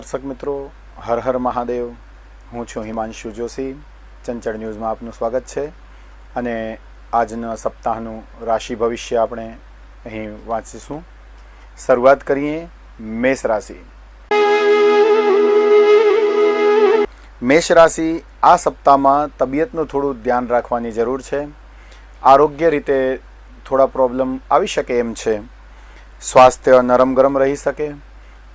દર્શક મિત્રો, હર હર મહાદેવ. હું છું હિમાંશુ જોશી. ચંચળ ન્યૂઝમાં આપનું સ્વાગત છે. અને આજના સપ્તાહનું રાશિ ભવિષ્ય આપણે અહીં વાંચીશું. શરૂઆત કરીએ મેષ રાશિ. મેષ રાશિ આ સપ્તાહમાં તબિયતનું થોડું ધ્યાન રાખવાની જરૂર છે. આરોગ્ય રીતે થોડા પ્રોબ્લેમ આવી શકે એમ છે. સ્વાસ્થ્ય નરમ ગરમ રહી શકે.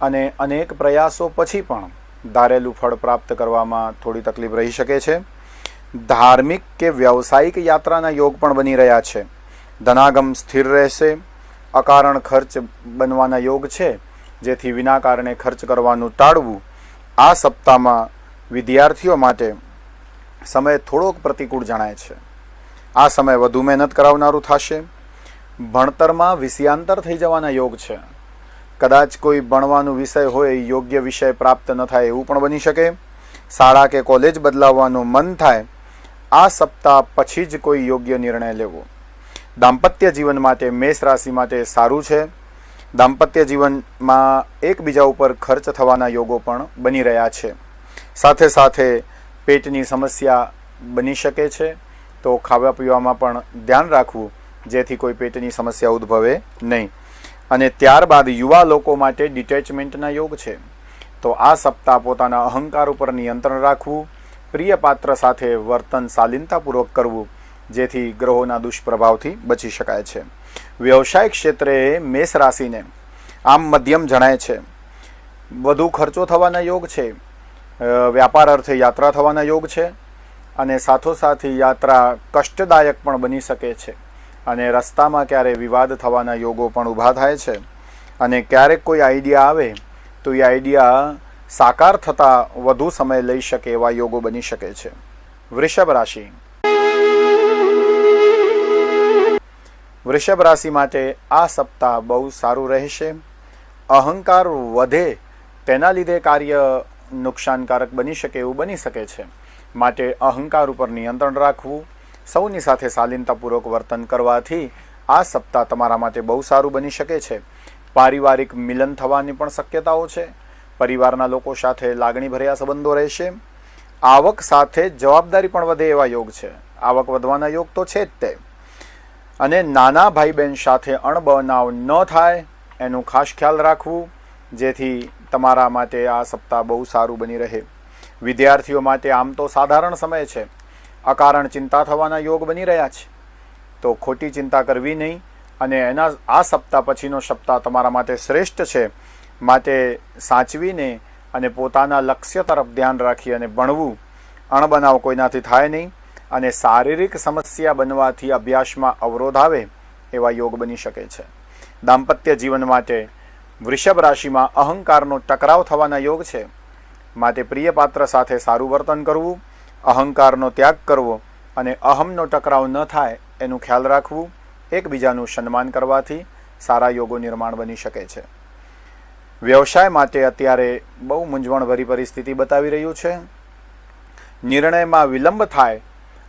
અને અનેક પ્રયાસો પછી પણ ધારેલું ફળ પ્રાપ્ત કરવામાં થોડી તકલીફ રહી શકે છે. ધાર્મિક કે વ્યવસાયિક યાત્રાના યોગ પણ બની રહ્યા છે. ધનાગમ સ્થિર રહેશે. અકારણ ખર્ચ બનવાના યોગ છે. જેથી વિના કારણે ખર્ચ કરવાનું ટાળવું આ સપ્તાહમાં વિદ્યાર્થીઓ માટે સમય થોડોક પ્રતિકૂળ જણાય છે. આ સમય વધુ મહેનત કરાવનારું થશે. ભણતરમાં વિષયાંતર થઈ જવાના યોગ છે. કદાચ કોઈ ભણવાનું વિષય હોય યોગ્ય વિષય પ્રાપ્ત ન થાય એવું પણ બની શકે. શાળા કે કોલેજ બદલાવવાનું મન થાય, આ સપ્તાહ પછી જ કોઈ યોગ્ય નિર્ણય લેવો. દાંપત્ય જીવન માટે મેષ રાશિ માટે સારું છે. દાંપત્ય જીવનમાં એકબીજા ઉપર ખર્ચ થવાના યોગો પણ બની રહ્યા છે. સાથે સાથે પેટની સમસ્યા બની શકે છે. તો ખાવા પીવામાં પણ ધ્યાન રાખવું, જેથી કોઈ પેટની સમસ્યા ઉદ્ભવે નહીં. અને ત્યારબાદ યુવા લોકો માટે ડિટેચમેન્ટના યોગ છે. તો આ સપ્તાહ પોતાના અહંકાર ઉપર નિયંત્રણ રાખવું, પ્રિય પાત્ર સાથે વર્તન શાલીનતાપૂર્વક કરવું, જેથી ગ્રહોના દુષ્પ્રભાવથી બચી શકાય છે. વ્યવસાય ક્ષેત્રે મેષ રાશિને આમ મધ્યમ જણાય છે. વધુ ખર્ચો થવાના યોગ છે. વ્યાપાર અર્થે યાત્રા થવાના યોગ છે. અને સાથોસાથ યાત્રા કષ્ટદાયક પણ બની શકે છે. અને રસ્તામાં ક્યારે વિવાદ થવાના યોગો પણ ઊભા થાય છે. અને ક્યારેક કોઈ આઈડિયા આવે, તો એ આઈડિયા સાકાર થતા વધુ સમય લઈ શકે એવા યોગો બની શકે છે. વૃષભ રાશિ. વૃષભ રાશિ માટે આ સપ્તાહ બહુ સારું રહેશે. અહંકાર વધે તેના લીધે કાર્ય નુકસાનકારક બની શકે એવું બની શકે છે. માટે અહંકાર ઉપર નિયંત્રણ રાખવું સૌની સાથે શાલીનતાપૂર્વક વર્તન કરવાથી આ સપ્તાહ તમારા માટે બહુ સારું બની શકે છે. પારિવારિક મિલન થવાની પણ શક્યતાઓ છે. પરિવારના લોકો સાથે લાગણીભર્યા સંબંધો રહેશે. આવક સાથે જવાબદારી પણ વધે એવા યોગ છે. આવક વધવાના યોગ તો છે જ તે. અને નાના ભાઈ બહેન સાથે અણબનાવ ન થાય એનું ખાસ ખ્યાલ રાખવું, જેથી તમારા માટે આ સપ્તાહ બહુ સારું બની રહે. વિદ્યાર્થીઓ માટે આમ તો સાધારણ સમય છે. અકારણ ચિંતા થવાના યોગ બની રહ્યા છે. તો ખોટી ચિંતા કરવી નહીં અને એના આ સપ્તાહ પછીનો સપ્તાહ તમારા માટે શ્રેષ્ઠ છે. માટે સાચવીને અને પોતાના લક્ષ્ય તરફ ધ્યાન રાખી અને ભણવું. અણબનાવ કોઈનાથી થાય નહીં અને શારીરિક સમસ્યા બનવાથી અભ્યાસમાં અવરોધ આવે એવા યોગ બની શકે છે. દાંપત્ય જીવન માટે વૃષભ રાશિમાં અહંકારનો ટકરાવ થવાના યોગ છે. માટે પ્રિય પાત્ર સાથે સારું વર્તન કરવું અહંકારનો ત્યાગ કરવો અને અહમનો ટકરાવ ન થાય એનું ખ્યાલ રાખવું એકબીજાનું સન્માન કરવાથી સારા યોગો નિર્માણ બની શકે છે. વ્યવસાય માટે અત્યારે બહુ મૂંઝવણભરી પરિસ્થિતિ બતાવી રહ્યું છે. નિર્ણયમાં વિલંબ થાય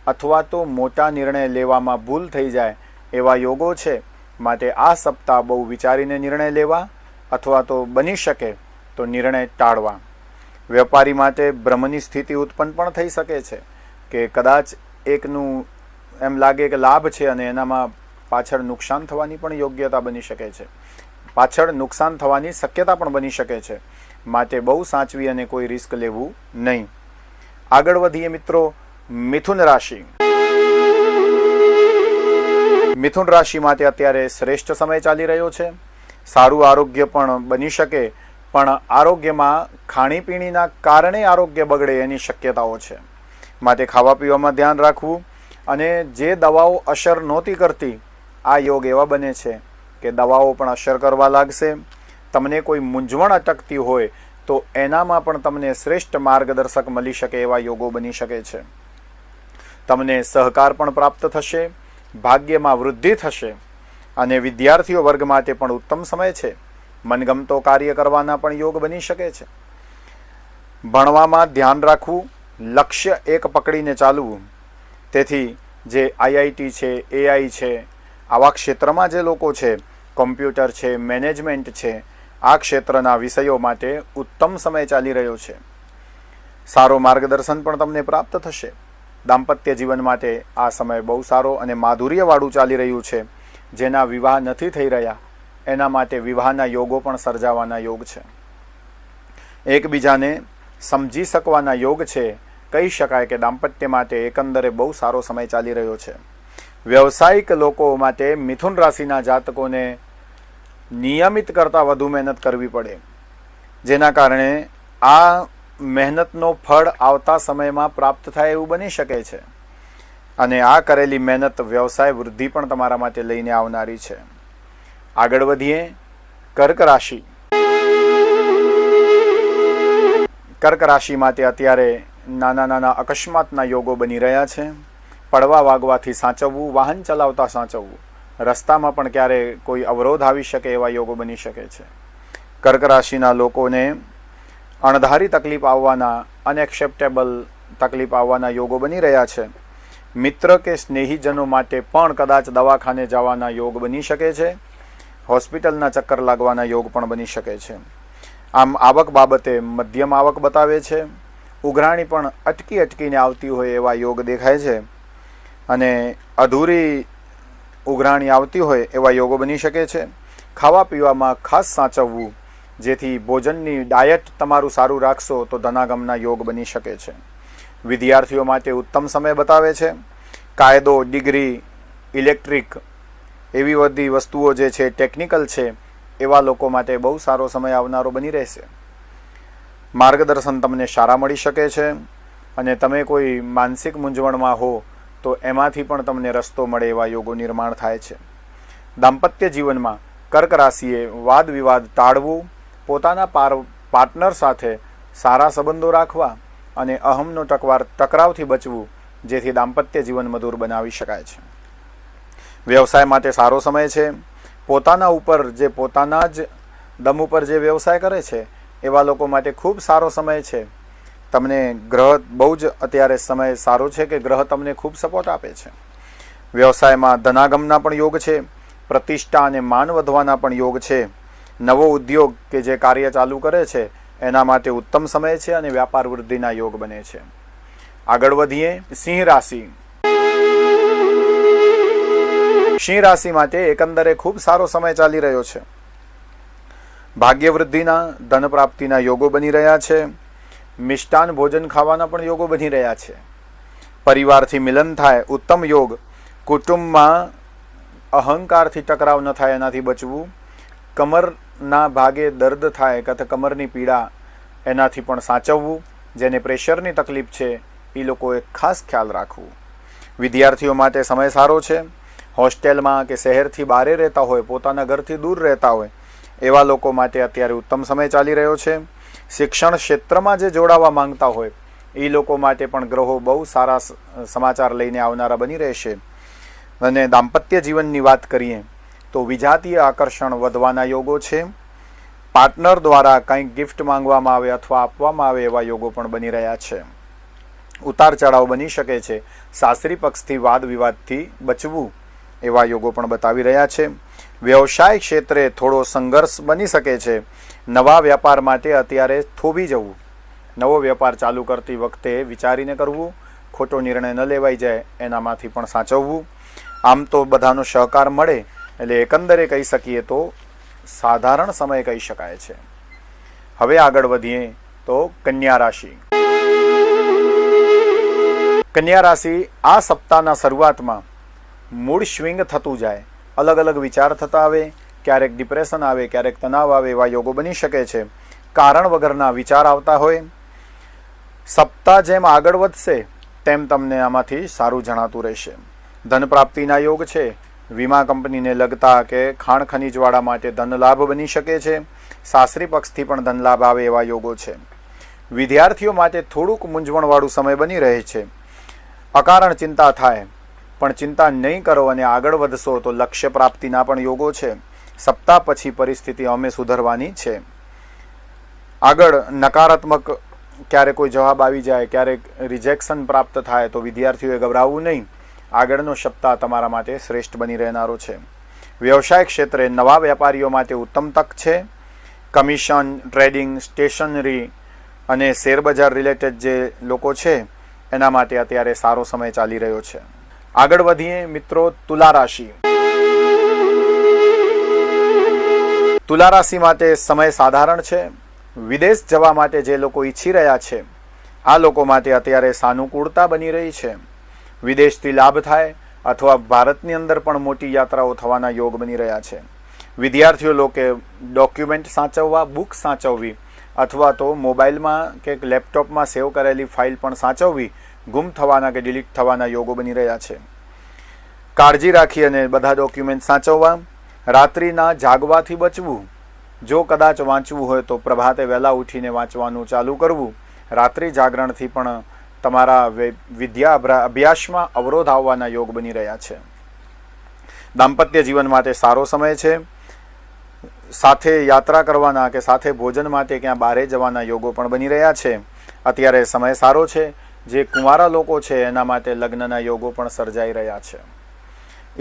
અથવા તો મોટા નિર્ણય લેવામાં ભૂલ થઈ જાય એવા યોગો છે માટે આ સપ્તાહ બહુ વિચારીને નિર્ણય લેવા અથવા તો બની શકે તો નિર્ણય ટાળવા. વેપારી માટે ભ્રમની સ્થિતિ ઉત્પન્ન પણ થઈ શકે છે કે કદાચ એકનું એમ લાગે કે લાભ છે અને એનામાં પાછળ નુકસાન થવાની પણ યોગ્યતા બની શકે છે. પાછળ નુકસાન થવાની શક્યતા પણ બની શકે છે. માટે બહુ સાચવી અને કોઈ રિસ્ક લેવું નહીં. આગળ વધીએ મિત્રો, મિથુન રાશિ. મિથુન રાશિ માટે અત્યારે શ્રેષ્ઠ સમય ચાલી રહ્યો છે. સારું આરોગ્ય પણ બની શકે પણ આરોગ્યમાં ખાણીપીણીના કારણે આરોગ્ય બગડે એની શક્યતાઓ છે. માટે ખાવા પીવામાં ધ્યાન રાખવું અને જે દવાઓ અસર નહોતી કરતી, આ યોગ એવા બને છે કે દવાઓ પણ અસર કરવા લાગશે. તમને કોઈ મૂંઝવણ અટકતી હોય તો એનામાં પણ તમને શ્રેષ્ઠ માર્ગદર્શક મળી શકે એવા યોગો બની શકે છે. તમને સહકાર પણ પ્રાપ્ત થશે, ભાગ્યમાં વૃદ્ધિ થશે અને વિદ્યાર્થીઓ વર્ગ માટે પણ ઉત્તમ સમય છે. મનગમતો કાર્ય કરવાના પણ યોગ બની શકે છે. ભણવામાં ધ્યાન રાખવું, લક્ષ્ય એક પકડીને ચાલવું, તેથી જે આઈઆઈટી છે, એઆઈ છે, આવા ક્ષેત્રમાં જે લોકો છે, કોમ્પ્યુટર છે, મેનેજમેન્ટ છે, આ ક્ષેત્રના વિષયો માટે ઉત્તમ સમય ચાલી રહ્યો છે. સારો માર્ગદર્શન પણ તમને પ્રાપ્ત થશે. દાંપત્ય જીવન માટે આ સમય બહુ સારો અને માધુર્યવાળું ચાલી રહ્યું છે. જેના વિવાહ નથી થઈ રહ્યા. એના માટે વિવાહના યોગો પણ સર્જાવાના યોગ છે. એકબીજાને સમજી શકવાના યોગ છે. કહી શકાય કે દાંપત્ય માટે એકંદરે બહુ સારો સમય ચાલી રહ્યો છે. વ્યવસાયિક લોકો માટે મિથુન રાશિના જાતકોને નિયમિત કરતાં વધુ મહેનત કરવી પડે. જેના કારણે આ મહેનતનો ફળ આવતા સમયમાં પ્રાપ્ત થાય એવું બની શકે છે. અને આ કરેલી મહેનત વ્યવસાય વૃદ્ધિ પણ તમારા માટે લઈને આવનારી છે. આગળ વધીએ. કર્ક રાશિ. કર્ક રાશિ માટે અત્યારે નાના નાના અકસ્માતના યોગો બની રહ્યા છે. પડવા વાગવાથી સાચવવું, વાહન ચલાવતા સાચવવું. રસ્તામાં પણ ક્યારે કોઈ અવરોધ આવી શકે એવા યોગો બની શકે છે. કર્ક રાશિના લોકોને અણધારી તકલીફ આવવાના અનએક્સેપ્ટેબલ તકલીફ આવવાના યોગો બની રહ્યા છે. મિત્ર કે સ્નેહીજનો માટે પણ કદાચ દવાખાને જવાના યોગ બની શકે છે. હોસ્પિટલના ચક્કર લાગવાના યોગ પણ બની શકે છે. આમ આવક બાબતે મધ્યમ આવક બતાવે છે. ઉઘરાણી પણ અટકી અટકીને આવતી હોય એવા યોગ દેખાય છે. અને અધૂરી ઉઘરાણી આવતી હોય એવા યોગો બની શકે છે. ખાવા પીવામાં ખાસ સાચવવું, જેથી ભોજનની ડાયટ તમારું સારું રાખશો તો ધનાગમના યોગ બની શકે છે. વિદ્યાર્થીઓ માટે ઉત્તમ સમય બતાવે છે. કાયદો, ડિગ્રી, ઇલેક્ટ્રિક એવી બધી વસ્તુઓ જે છે ટેકનિકલ છે, એવા લોકો માટે બહુ સારો સમય આવનારો બની રહેશે. માર્ગદર્શન તમને સારા મળી શકે છે અને તમે કોઈ માનસિક મૂંઝવણમાં હો, તો એમાંથી પણ તમને રસ્તો મળે એવા યોગો નિર્માણ થાય છે. દાંપત્ય જીવનમાં કર્ક રાશિએ વાદ વિવાદ ટાળવું, પોતાના પાર પાર્ટનર સાથે સારા સંબંધો રાખવા અને અહમનો ટકવાર, ટકરાવથી બચવું, જેથી દાંપત્ય જીવન મધુર બનાવી શકાય છે. વ્યવસાય માટે સારો સમય છે. પોતાના ઉપર જે પોતાના જ દમ ઉપર જે વ્યવસાય કરે છે, એવા લોકો માટે ખૂબ સારો સમય છે. તમને ગ્રહ બહુ જ અત્યારે સમય સારો છે કે ગ્રહ તમને ખૂબ સપોર્ટ આપે છે. વ્યવસાયમાં ધનાગમના પણ યોગ છે, પ્રતિષ્ઠા અને માન વધવાના પણ યોગ છે. નવો ઉદ્યોગ કે જે કાર્ય ચાલુ કરે છે, એના માટે ઉત્તમ સમય છે અને વ્યાપાર વૃદ્ધિના યોગ બને છે. આગળ વધીએ, સિંહ રાશિ. સિંહ રાશિ માટે એકંદરે ખૂબ સારો સમય ચાલી રહ્યો છે. ભાગ્યવૃદ્ધિના ધન પ્રાપ્તિના યોગો બની રહ્યા છે. મિષ્ટાન ભોજન ખાવાના પણ યોગો બની રહ્યા છે. પરિવારથી મિલન થાય, ઉત્તમ યોગ. કુટુંબમાં અહંકારથી ટકરાવ ન થાય, એનાથી બચવું. કમરના ભાગે દર્દ થાય કે કમરની પીડા, એનાથી પણ સાચવવું. જેને પ્રેશરની તકલીફ છે એ લોકોએ ખાસ ખ્યાલ રાખવું. વિદ્યાર્થીઓ માટે સમય સારો છે. હોસ્ટેલમાં કે શહેરથી બહારે રહેતા હોય, પોતાના ઘરથી દૂર રહેતા હોય, એવા લોકો માટે અત્યારે ઉત્તમ સમય ચાલી રહ્યો છે. શિક્ષણ ક્ષેત્રમાં જે જોડાવા માંગતા હોય, એ લોકો માટે પણ ગ્રહો બહુ સારા સમાચાર લઈને આવનારા બની રહેશે. અને દાંપત્ય જીવનની વાત કરીએ, તો વિજાતીય આકર્ષણ વધવાના યોગો છે. પાર્ટનર દ્વારા કંઈક ગિફ્ટ માંગવામાં આવે અથવા આપવામાં આવે એવા યોગો પણ બની રહ્યા છે. ઉતાર ચઢાવ બની શકે છે. સાસરી પક્ષથી વાદ વિવાદથી બચવું. એવા યોગો પણ બતાવી રહ્યા છે. વ્યવસાય ક્ષેત્રે થોડો સંઘર્ષ બની શકે છે. નવા વ્યાપાર માટે અત્યારે થોભી જવું. નવો વેપાર ચાલુ કરતી વખતે વિચારીને કરવું. ખોટો નિર્ણય ન લેવાઈ જાય એનામાંથી પણ સાચવવું. આમ તો બધાનો સહકાર મળે, એટલે એકંદરે કહી શકીએ તો સાધારણ સમય કહી શકાય છે. હવે આગળ વધીએ તો કન્યા રાશિ. કન્યા રાશિ આ સપ્તાહના શરૂઆતમાં મૂળ સ્વિંગ થતું જાય. અલગ અલગ વિચાર થતા આવે, ક્યારેક ડિપ્રેશન આવે, ક્યારેક તણાવ આવે એવા યોગો બની શકે છે. કારણ વગરના વિચાર આવતા હોય. સપ્તાહ જેમ આગળ વધશે, તેમ તમને આમાંથી સારું જણાતું રહેશે. ધન પ્રાપ્તિના યોગ છે. વીમા કંપનીને લગતા કે ખાણ ખનીજવાળા માટે ધન લાભ બની શકે છે. સાસરી પક્ષથી પણ ધન લાભ આવે એવા યોગો છે. વિદ્યાર્થીઓ માટે થોડુંક મૂંઝવણવાળું સમય બની રહે છે. અકારણ ચિંતા થાય. પણ ચિંતા નહીં કરો અને આગળ વધશો તો લક્ષ્ય પ્રાપ્તિના પણ યોગો છે. સપ્તાહ પછી પરિસ્થિતિ અમે સુધરવાની છે. આગળ નકારાત્મક ક્યારે કોઈ જવાબ આવી જાય ક્યારેક રિજેક્શન પ્રાપ્ત થાય તો વિદ્યાર્થીઓએ ગભરાવવું નહીં. આગળનો સપ્તાહ તમારા માટે શ્રેષ્ઠ બની રહેનારો છે. વ્યવસાય ક્ષેત્રે નવા વેપારીઓ માટે ઉત્તમ તક છે. કમિશન, ટ્રેડિંગ, સ્ટેશનરી અને શેરબજાર રિલેટેડ જે લોકો છે, એના માટે અત્યારે સારો સમય ચાલી રહ્યો છે. આગળ વધીએ મિત્રો તુલા રાશિ. તુલા રાશિ માટે સમય સાધારણ છે. વિદેશ જવા માટે જે લોકો ઈચ્છી રહ્યા છે, આ લોકો માટે અત્યારે સાનુકૂળતા બની રહી છે. વિદેશથી લાભ થાય અથવા ભારતની અંદર પણ મોટી યાત્રાઓ થવાના યોગ બની રહ્યા છે. વિદ્યાર્થીઓ લોકે ડોક્યુમેન્ટ સાચવવા, બુક સાચવવી અથવા તો મોબાઈલમાં કે લેપટોપમાં સેવ કરેલી ફાઇલ પણ સાચવવી ગુમ થવાના કે ડિલીટ થવાના યોગો બની રહ્યા છે. કાળજી રાખી અને બધા ડોક્યુમેન્ટ સાચવવા, રાત્રિના જાગવાથી બચવું, જો કદાચ વાંચવું હોય તો પ્રભાતે વહેલા ઉઠીને વાંચવાનું ચાલુ કરવું, રાત્રિ જાગરણથી પણ તમારા વિદ્યા અભ્યાસમાં અવરોધ આવવાના યોગ બની રહ્યા છે. દાંપત્ય જીવન માટે સારો સમય છે. સાથે યાત્રા કરવાના કે સાથે ભોજન માટે ક્યાં બહારે જવાના યોગો પણ બની રહ્યા છે. અત્યારે સમય સારો છે. જે કુંવારા લોકો છે, એના માટે લગ્નના યોગો પણ સર્જાઈ રહ્યા છે.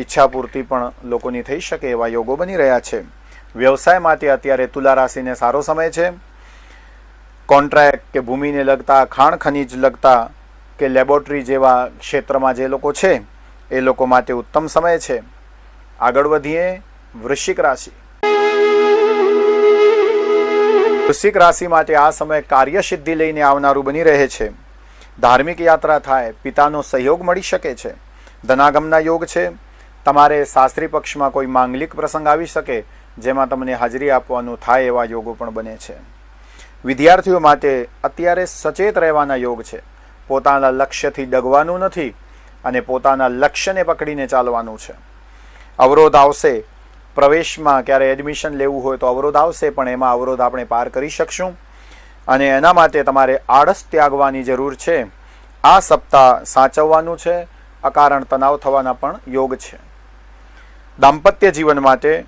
ઈચ્છા પૂર્તિ પણ લોકોની થઈ શકે એવા યોગો બની રહ્યા છે. વ્યવસાય માટે અત્યારે તુલા રાશિને સારો સમય છે. કોન્ટ્રાક્ટ કે ભૂમિને લગતા, ખાણ ખનીજ લગતા કે લેબોરેટરી જેવા ક્ષેત્રમાં જે લોકો છે, એ લોકો માટે ઉત્તમ સમય છે. આગળ વધીએ વૃશ્ચિક રાશિ. વૃશ્ચિક રાશિ માટે આ સમય કાર્યસિદ્ધિ લઈને આવનારું બની રહે છે. ધાર્મિક યાત્રા થાય, પિતાનો સહયોગ મળી શકે છે. ધનાગમના યોગ છે. તમારે શાસ્ત્રી પક્ષમાં કોઈ માંગલિક પ્રસંગ આવી શકે, જેમાં તમને હાજરી આપવાનું થાય એવા યોગો પણ બને છે. વિદ્યાર્થીઓ માટે અત્યારે સચેત રહેવાના યોગ છે. પોતાના લક્ષ્યથી ડગવાનું નથી અને પોતાના લક્ષ્યને પકડીને ચાલવાનું છે. અવરોધ આવશે. પ્રવેશમાં ક્યારે એડમિશન લેવું હોય તો અવરોધ આવશે, પણ એમાં અવરોધ આપણે પાર કરી શકશું. અને એના માટે તમારે આળસ ત્યાગવાની જરૂર છે. આ સપ્તાહ સાચવવાનું છે. અકારણ તણાવ થવાના પણ યોગ છે. દાંપત્ય જીવન માટે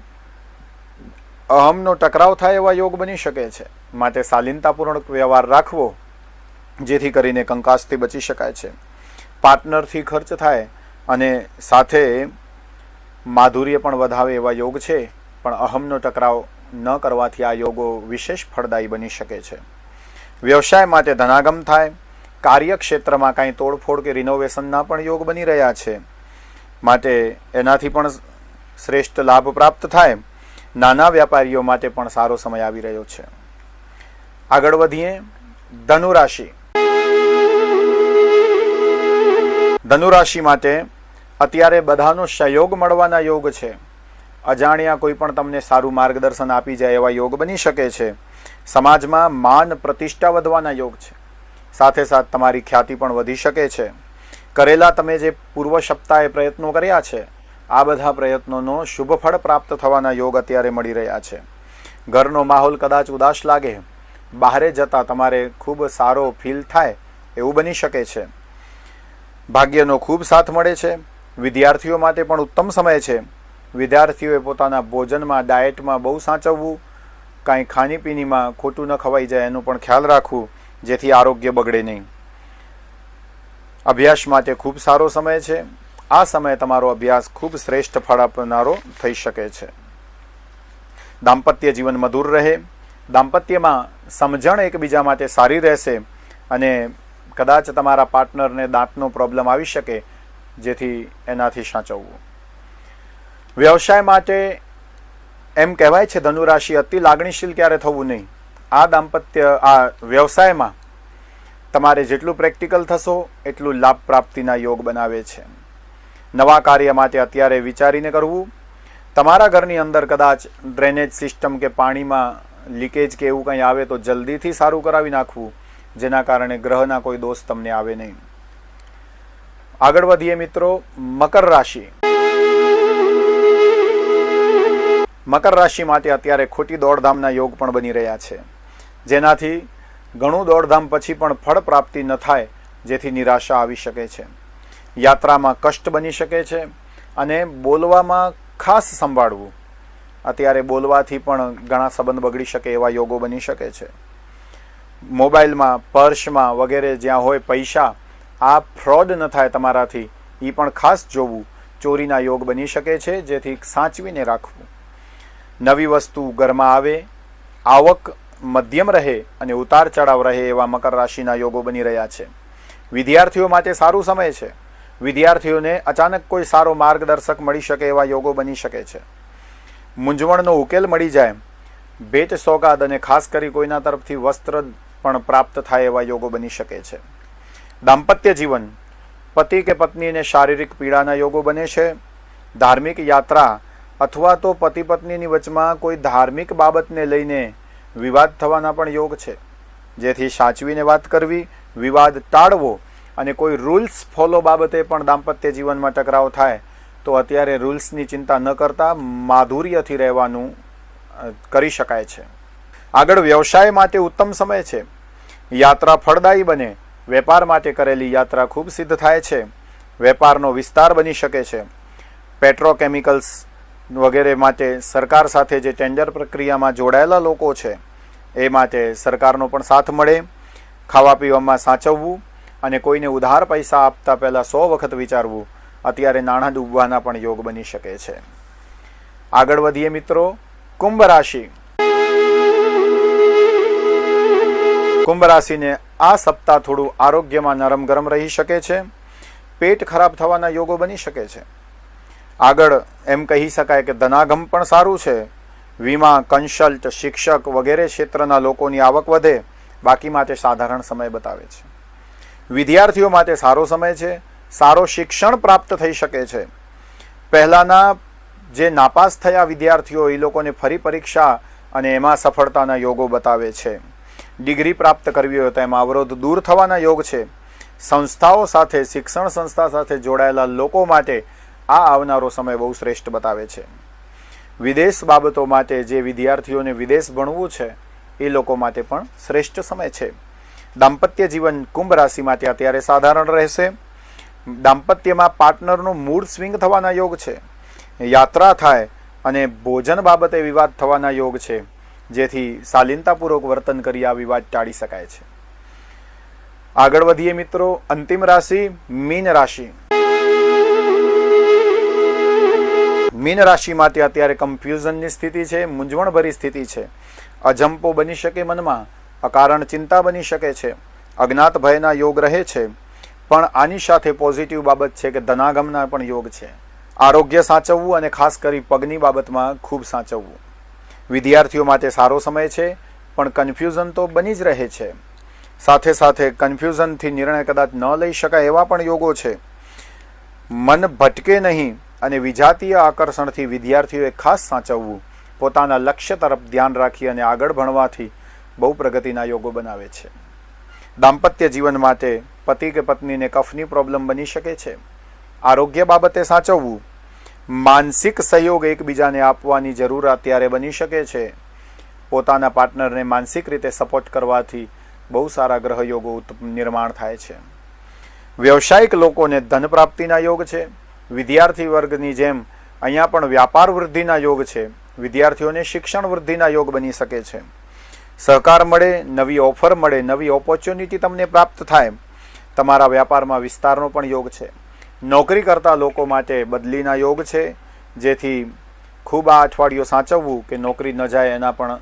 અહમનો ટકરાવ થાય એવા યોગ બની શકે છે. માટે શાલીનતાપૂર્ણ વ્યવહાર રાખવો, જેથી કરીને કંકાસથી બચી શકાય છે. પાર્ટનરથી ખર્ચ થાય અને સાથે માધુર્ય પણ વધાવે એવા યોગ છે. પણ અહમનો ટકરાવ ન કરવાથી આ યોગો વિશેષ ફળદાયી બની શકે છે. વ્યવસાય માટે ધનાગમ થાય, કાર્યક્ષેત્રમાં કાંઈ તોડફોડ કે રિનોવેશનના પણ યોગ બની રહ્યા છે. માટે એનાથી પણ શ્રેષ્ઠ લાભ પ્રાપ્ત થાય, નાના વ્યાપારીઓ માટે પણ સારો સમય આવી રહ્યો છે. આગળ વધીએ ધનુ રાશિ ધનુ રાશિ માટે અત્યારે બધાનો સહયોગ મળવાના યોગ છે. અજાણ્યા કોઈ પણ તમને સારું માર્ગદર્શન આપી જાય એવા યોગ બની શકે છે. સમાજમાં માન પ્રતિષ્ઠા વધવાના યોગ છે. સાથે સાથ તમારી ખ્યાતિ પણ વધી શકે છે. કરેલા તમે જે પૂર્વ સપ્તાહે પ્રયત્નો કર્યા છે, આ બધા પ્રયત્નોનો શુભ ફળ પ્રાપ્ત થવાના યોગ અત્યારે મળી રહ્યા છે. ઘરનો માહોલ કદાચ ઉદાસ લાગે, બહારે જતા તમારે ખૂબ સારો ફીલ થાય એવું બની શકે છે. ભાગ્યનો ખૂબ સાથ મળે છે, વિદ્યાર્થીઓ માટે પણ ઉત્તમ સમય છે. વિદ્યાર્થીઓએ પોતાના ભોજનમાં ડાયટમાં બહુ સાચવવું કાંઈ ખાણીપીણીમાં ખોટું ન ખવાઈ જાય એનું પણ ખ્યાલ રાખવું જેથી આરોગ્ય બગડે નહીં. અભ્યાસ માટે ખૂબ સારો સમય છે. આ સમયે તમારો અભ્યાસ ખૂબ શ્રેષ્ઠ ફળ આપનારો થઈ શકે છે. દાંપત્ય જીવન મધુર રહે. દાંપત્યમાં સમજણ એકબીજા માટે સારી રહેશે અને કદાચ તમારા પાર્ટનરને દાંતનો પ્રોબ્લેમ આવી શકે જેથી એનાથી સાચવવું. વ્યવસાય માટે એમ કહેવાય છે, ધનુરાશિ અતિ લાગણીશીલ ક્યારે થવું નહીં. આ દાંપત્ય, આ વ્યવસાયમાં તમારે જેટલું પ્રેક્ટિકલ થશો, એટલું લાભ પ્રાપ્તિના યોગ બનાવે છે. નવા કાર્ય માટે અત્યારે વિચારીને કરવું. તમારા ઘરની અંદર કદાચ ડ્રેનેજ સિસ્ટમ કે પાણીમાં લીકેજ કે એવું કંઈ આવે તો જલ્દીથી સારું કરાવી નાખવું, જેના કારણે ગ્રહના કોઈ દોષ તમને આવે નહીં. આગળ વધીએ મિત્રો, મકર રાશિ. મકર રાશિ માટે અત્યારે ખોટી દોડધામના યોગ પણ બની રહ્યા છે. જેનાથી ઘણું દોડધામ પછી પણ ફળ પ્રાપ્તિ ન થાય, જેથી નિરાશા આવી શકે છે. યાત્રામાં કષ્ટ બની શકે છે અને બોલવામાં ખાસ સંભાળવું. અત્યારે બોલવાથી પણ ઘણા સંબંધ બગડી શકે એવા યોગો બની શકે છે. મોબાઈલમાં, પર્સમાં વગેરે જ્યાં હોય પૈસા, આ ફ્રોડ ન થાય તમારાથી એ પણ ખાસ જોવું. ચોરીના યોગ બની શકે છે, જેથી સાચવીને રાખવું. નવી વસ્તુ ઘરમાં આવે, આવક મધ્યમ રહે અને ઉતાર ચઢાવ રહે એવા મકર રાશિના યોગો બની રહ્યા છે. વિદ્યાર્થીઓ માટે સારું સમય છે. વિદ્યાર્થીઓને અચાનક કોઈ સારો માર્ગદર્શક મળી શકે એવા યોગો બની શકે છે. મૂંઝવણનો ઉકેલ મળી જાય. ભેટ સોગાદ અને ખાસ કરી કોઈના તરફથી વસ્ત્ર પણ પ્રાપ્ત થાય એવા યોગો બની શકે છે. દાંપત્ય જીવન. પતિ કે પત્નીને શારીરિક પીડાના યોગો બને છે. ધાર્મિક યાત્રા. અથવા તો પતિ પત્નીની વચમાં કોઈ ધાર્મિક બાબતને લઈને વિવાદ થવાના પણ યોગ છે. જેથી સાચવીને વાત કરવી, વિવાદ ટાળવો અને કોઈ રૂલ્સ ફોલો બાબતે પણ દાંપત્ય જીવનમાં ટકરાવ થાય, તો અત્યારે રૂલ્સની ચિંતા ન કરતા માધુર્યથી રહેવાનું કરી શકાય છે. આગળ વ્યવસાય માટે ઉત્તમ સમય છે. યાત્રા ફળદાયી બને. વેપાર માટે કરેલી યાત્રા ખૂબ સિદ્ધ થાય છે. વેપારનો વિસ્તાર બની શકે છે. પેટ્રોકેમિકલ્સ વગેરે માટે સરકાર સાથે જે ટેન્ડર પ્રક્રિયામાં જોડાયેલા લોકો છે, એ માટે સરકારનો પણ સાથ મળે, ખાવા પીવામાં સાચવવું અને કોઈને ઉધાર પૈસા આપતા પહેલાં સો વખત વિચારવું અત્યારે નાણાં ડૂબવાના પણ યોગ બની શકે છે. આગળ વધીએ મિત્રો, કુંભ રાશિ. કુંભ રાશિને આ સપ્તાહ થોડું આરોગ્યમાં નરમ ગરમ રહી શકે છે, પેટ ખરાબ થવાના યોગો બની શકે છે. આગળ એમ કહી શકાય કે ધનાગમ પણ સારું છે. વીમા, કન્સલ્ટ, શિક્ષક વગેરે ક્ષેત્રના લોકોની આવક વધે. બાકી માટે સાધારણ સમય બતાવે છે. વિદ્યાર્થીઓ માટે સારો સમય છે. સારો શિક્ષણ પ્રાપ્ત થઈ શકે છે. પહેલાંના જે નાપાસ થયા વિદ્યાર્થીઓ એ લોકોને ફરી પરીક્ષા અને એમાં સફળતાના યોગો બતાવે છે. ડિગ્રી પ્રાપ્ત કરવી હોય તો એમાં અવરોધ દૂર થવાના યોગ છે. સંસ્થાઓ સાથે, શિક્ષણ સંસ્થા સાથે જોડાયેલા લોકો માટે આ આવનારો સમય બહુ શ્રેષ્ઠ બતાવે છે. વિદેશ બાબતો માટે જે વિદ્યાર્થીઓને વિદેશ ભણવું છે, એ લોકો માટે પણ શ્રેષ્ઠ સમય છે. દાંપત્ય જીવન કુંભ રાશિ માટે અત્યારે સાધારણ રહેશે. દાંપત્યમાં પાર્ટનરનું મૂળ સ્વિંગ થવાના યોગ છે. યાત્રા થાય અને ભોજન બાબતે વિવાદ થવાના યોગ છે, જેથી શાલીનતાપૂર્વક વર્તન કરી આ વિવાદ ટાળી શકાય છે. આગળ વધીએ મિત્રો, અંતિમ રાશિ મીન રાશિ. મીન રાશિ માટે અત્યારે કન્ફ્યુઝનની સ્થિતિ છે, મૂંઝવણભરી સ્થિતિ છે. અજંપો બની શકે મનમાં, અકારણ ચિંતા બની શકે છે, અજ્ઞાત ભયના યોગ રહે છે, પણ આની સાથે પોઝિટિવ બાબત છે કે ધનાગમના પણ યોગ છે. આરોગ્ય સાચવવું અને ખાસ કરી પગની બાબતમાં ખૂબ સાચવવું. વિદ્યાર્થીઓ માટે સારો સમય છે, પણ કન્ફ્યુઝન તો બની જ રહે છે. સાથે સાથે કન્ફ્યુઝનથી નિર્ણય કદાચ ન લઈ શકાય એવા પણ યોગો છે. મન ભટકે નહીં અને વિજાતીય આકર્ષણથી વિદ્યાર્થીઓએ ખાસ સાચવવું, પોતાના લક્ષ્ય તરફ ધ્યાન રાખી અને આગળ ભણવાથી બહુ પ્રગતિના યોગો બનાવે છે. દાંપત્ય જીવન માટે પતિ કે પત્નીને કફની પ્રોબ્લેમ બની શકે છે. આરોગ્ય બાબતે સાચવવું, માનસિક સહયોગ એકબીજાને આપવાની જરૂર અત્યારે બની શકે છે. પોતાના પાર્ટનરને માનસિક રીતે સપોર્ટ કરવાથી બહુ સારા ગ્રહ યોગો નિર્માણ થાય છે. વ્યવસાયિક લોકોને ધન પ્રાપ્તિના યોગ છે. વિદ્યાર્થી વર્ગની જેમ અહીંયા પણ વ્યાપાર વૃદ્ધિના યોગ છે. વિદ્યાર્થીઓને શિક્ષણ વૃદ્ધિના યોગ બની શકે છે. સહકાર મળે, નવી ઓફર મળે, નવી ઓપોર્ચ્યુનિટી તમને પ્રાપ્ત થાય. તમારા વ્યાપારમાં વિસ્તારનો પણ યોગ છે. નોકરી કરતા લોકો માટે બદલીના યોગ છે. જેથી ખૂબ આ અઠવાડિયું સાચવવું કે નોકરી ન જાય એના પણ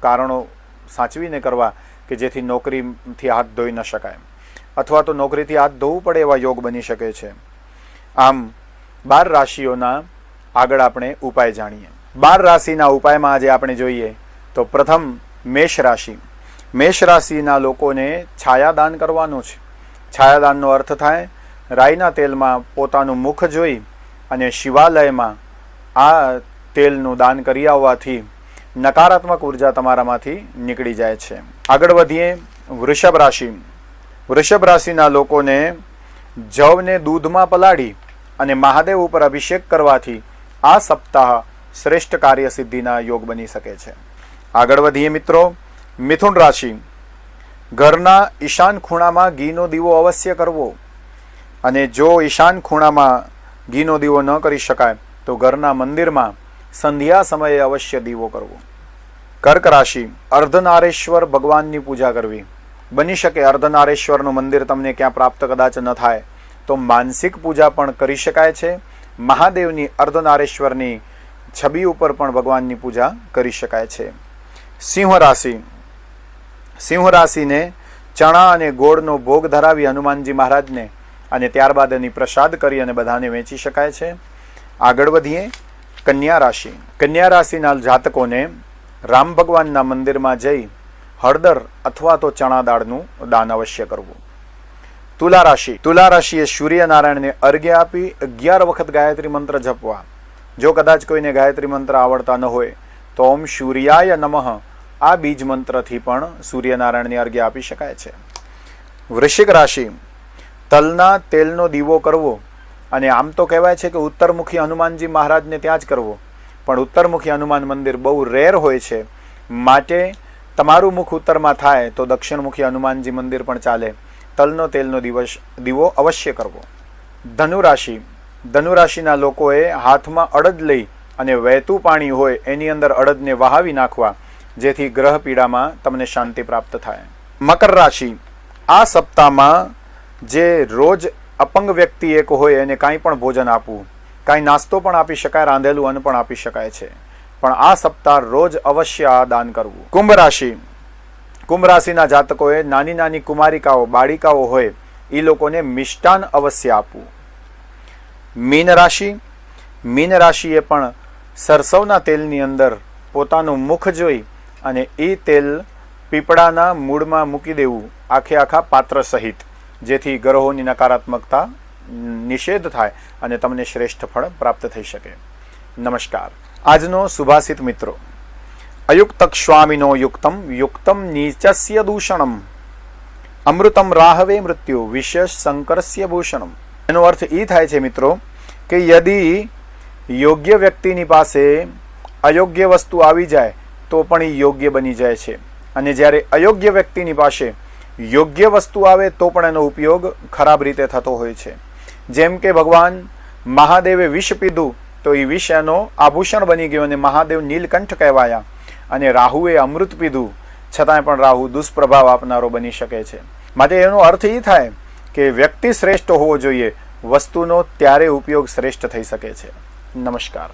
કારણો સાચવીને કરવા કે જેથી નોકરીથી હાથ ધોઈ ન શકાય. અથવા તો નોકરીથી હાથ ધોવું પડે એવા યોગ બની શકે છે. આમ બાર રાશિઓના આગળ આપણે ઉપાય જાણીએ. બાર રાશિના ઉપાયમાં આજે આપણે જોઈએ તો પ્રથમ મેષ રાશિ. મેષ રાશિના લોકોને છાયાદાન કરવાનું છે. છાયાદાનનો અર્થ થાય, રાઈના તેલમાં પોતાનું મુખ જોઈ અને શિવાલયમાં આ તેલનું દાન કરી આવવાથી નકારાત્મક ઊર્જા તમારામાંથી નીકળી જાય છે. આગળ વધીએ, વૃષભ રાશિ. વૃષભ રાશિના લોકોને જવને દૂધમાં પલાળી અને મહાદેવ ઉપર અભિષેક કરવાથી આ સપ્તાહ શ્રેષ્ઠ કાર્ય સિદ્ધિના યોગ બની શકે છે. આગળ વધીએ મિત્રો. મિથુન રાશિ. ઘરના ઈશાન ખૂણામાં ઘીનો દીવો અવશ્ય કરવો. અને જો ઈશાન ખૂણામાં ઘીનો દીવો ન કરી શકાય, તો ઘરના મંદિરમાં સંધ્યા સમયે અવશ્ય દીવો કરવો. કર્ક રાશિ. અર્ધનારેશ્વર ભગવાનની પૂજા કરવી. બની શકે અર્ધનારેશ્વરનું મંદિર તમને ક્યાં પ્રાપ્ત કદાચ ન થાય તો માનસિક પૂજા પણ કરી શકાય છે. મહાદેવની અર્ધનારેશ્વરની છબી ઉપર પણ ભગવાનની પૂજા કરી શકાય છે. સિંહ રાશિ. સિંહ રાશિને ચણા અને ગોળનો ભોગ ધરાવી હનુમાનજી મહારાજને અને ત્યારબાદ એની પ્રસાદ કરી અને બધાને વેચી શકાય છે. આગળ વધીએ. કન્યા રાશિ. કન્યા રાશિના જાતકોને રામ ભગવાનના મંદિરમાં જઈ હળદર અથવા તો ચણા દાળનું દાન અવશ્ય કરવું. તુલા રાશિ તુલા રાશિએ સૂર્યનારાયણને અર્ઘ્ય આપી અગિયાર વખત ગાયત્રી મંત્ર જપવા. જો કદાચ કોઈને ગાયત્રી મંત્ર આવડતા ન હોય, તો ઓમ સૂર્યાય નમઃ. આ બીજ મંત્રથી પણ સૂર્યનારાયણને અર્ઘ્ય આપી શકાય છે. વૃશ્ચિક રાશિ. તલના તેલનો દીવો કરવો. અને આમ તો કહેવાય છે કે ઉત્તરમુખી હનુમાનજી મહારાજને ત્યાં જ કરવો. પણ ઉત્તરમુખી હનુમાન મંદિર બહુ રેર હોય છે. માટે તમારું મુખ ઉત્તરમાં થાય તો દક્ષિણમુખી હનુમાનજી મંદિર પણ ચાલે. તલનો તેલનો દિવસ દીવો અવશ્ય કરવો. ધનુરાશિ. ધનુરાશિના લોકોએ હાથમાં અડદ લઈ અને વહેતું પાણી હોય એની અંદર અડદને વહાવી નાખવા, જેથી ગ્રહ પીડામાં તમને શાંતિ પ્રાપ્ત થાય. મકર રાશિ. આ સપ્તાહમાં જે રોજ અપંગ વ્યક્તિ એક હોય એને કાંઈ પણ ભોજન આપવું, કાંઈ નાસ્તો પણ આપી શકાય, રાંધેલું અન્ન પણ આપી શકાય છે. પણ આ સપ્તાહ રોજ અવશ્ય આ દાન કરવું. કુંભ રાશિ. કુંભ રાશિના જાતકોએ નાની નાની કુમારિકાઓ, બાળિકાઓ હોય એ લોકોને મિષ્ટાન અવશ્ય આપવું. મીન રાશિ. મીન રાશિએ પણ સરસવના તેલની અંદર પોતાનું મુખ જોઈ અને એ તેલ પીપળાના મૂળમાં મૂકી દેવું આખે આખા પાત્ર સહિત, જેથી ગ્રહોની નકારાત્મકતા નિષેધ થાય અને તમને શ્રેષ્ઠ ફળ પ્રાપ્ત થઈ શકે. નમસ્કાર. આજનો સુભાષિત મિત્રો. અયુક્ત સ્વામિનો યુક્તમ યુક્તમ નીચસ્ય દૂષણમ અમૃતમ રાહવે મૃત્યુ વિશેષ સંકરસ્ય ભૂષણમ એનો અર્થ એ થાય છે મિત્રો કે યદિ યોગ્ય વ્યક્તિની પાસે અયોગ્ય વસ્તુ આવી જાય, તો પણ એ યોગ્ય બની જાય છે. અને જ્યારે અયોગ્ય વ્યક્તિની પાસે યોગ્ય વસ્તુ આવે, તો પણ એનો ઉપયોગ ખરાબ રીતે થતો હોય છે. જેમ કે ભગવાન મહાદેવે વિષ પીધું, તો એ વિષ એનો આભૂષણ બની ગયો અને મહાદેવ નીલકંઠ કહેવાયા. અને રાહુએ અમૃત પીધું, છતાંય પણ રાહુ દુષ્પ્રભાવ આપનારો બની શકે છે. માટે એનો અર્થ એ થાય કે વ્યક્તિ શ્રેષ્ઠ હોવો જોઈએ, વસ્તુનો ત્યારે ઉપયોગ શ્રેષ્ઠ થઈ શકે છે. નમસ્કાર.